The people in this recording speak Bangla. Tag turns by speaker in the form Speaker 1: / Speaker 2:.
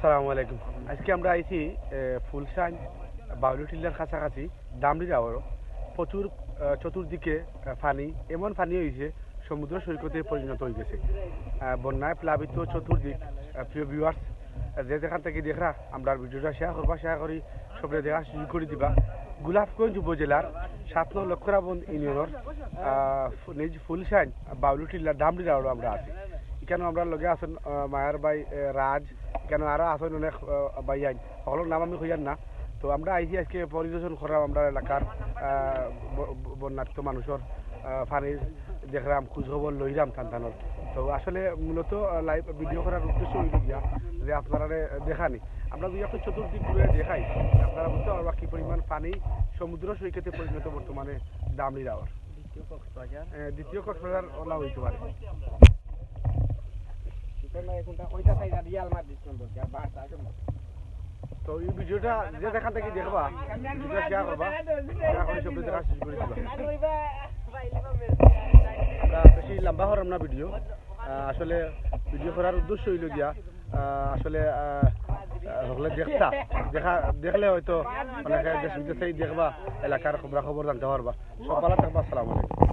Speaker 1: সালামু আলাইকুম। আজকে আমরা আইছি ফুলশাইন বাউলি টিল্লার কাছাকাছি দামড়ি যাওয়ারও প্রচুর চতুর্দিকে পানি এমন পানি হয়েছে সমুদ্র সৈকতে পরিণত হয়ে গেছে বন্যায় প্লাবিত চতুর্দিক প্রিয় ভিউয়ার্স যে যেখান থেকে দেখরা, আমরা ভিডিওটা শেয়ার করবা শেয়ার করি সবরে দেখা সুযোগ করে দিবা। গোলাপগঞ্জ উপজেলার সাত নং লক্ষরাবন্দ ইউনিয়নের নিজ ফুলশাইন বাউলি টিল্লার দামড়ি যাওয়ারও আমরা আছি। এখানে আমরা লগে আছেন মায়ার ভাই রাজ কেন আরও আছেন অনেক বাই আইন। সকলের নাম আমি খুঁজান না। তো আমরা আইছি আজকে পরিদর্শন করাম আমরা এলাকার বন্যার্থ মানুষের পানির দেখলাম খোঁজখবর লইলাম থানথানোর তো আসলে মূলত লাইভ ভিডিও করার উদ্দেশ্য হইল গিয়া যে আপনারা দেখানি আমরা দুই একটা চতুর্দিক ঘুরে দেখাই আপনারা বুঝতে পারবা কি পরিমাণ পানি সমুদ্র সৈকতে পরিণত বর্তমানে দামলি যাওয়ার দ্বিতীয় কক্সবাজার ওলা হইতে পারে। বেশি লম্বা হরাম না ভিডিও। আসলে ভিডিও করার উদ্দেশ্য হইল গিয়া আসলে হলে দেখতা। দেখা, দেখলে হয়তো অনেকে দেশ বিদেশেই দেখবা, এলাকার খবরা খবর জানতে পারবা। সব ভালো থাকবা, আসসালামু আলাইকুম।